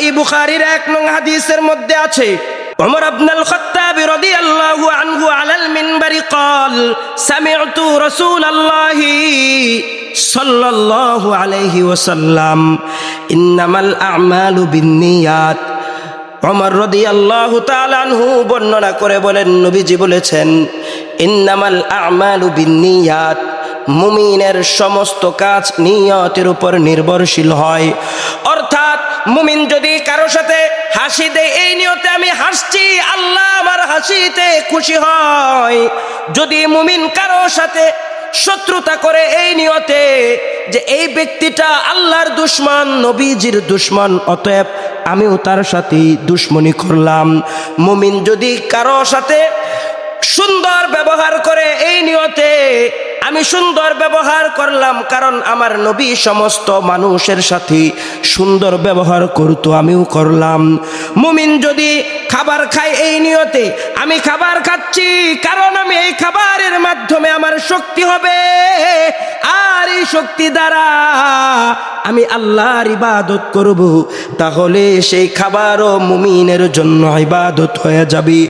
সহি বুখারীর এক নং হাদিসের মধ্যে আছে عمر بن الخطاب رضي الله عنه على المنبر قال سمعت رسول الله صلى الله عليه وسلم إنما الأعمال بالنيات অমর রদি আল্লাহ তালানহু বর্ণনা করে বলেন নবীজি বলেছেন ইন্নামাল আমালু বিনিয়াত মুমিনের সমস্ত কাজ নিয়তের উপর নির্ভরশীল হয় অর্থাৎ মুমিন যদি কারও সাথে হাসি দেয়, এই নিয়তে আমি হাসছি, আল্লাহ আমার হাসিতে খুশি হয়। যদি মুমিন কারও সাথে শত্রুতা করে এই নিয়তে যে এই ব্যক্তিটা আল্লাহর দুশ্মন, নবীজির দুশ্মন, অতএব আমিও তার সাথে দুশ্মনী করলাম। মুমিন যদি কারও সাথে সুন্দর ব্যবহার করে আমি সুন্দর ব্যবহার করলাম, কারণ আমার নবী সমস্ত মানুষের সাথে সুন্দর ব্যবহার করতো, আমিও করলাম। মুমিন যদি খাবার খায় এই নিয়তে, আমি খাবার খাচ্ছি, কারণ আমি এই খাবারের মাধ্যমে আমার শক্তি হবে। আর এই শক্তি দ্বারা আমি আল্লাহর ইবাদত করব, তাহলে সেই খাবারও মুমিনের জন্য ইবাদত হয়ে যাবে।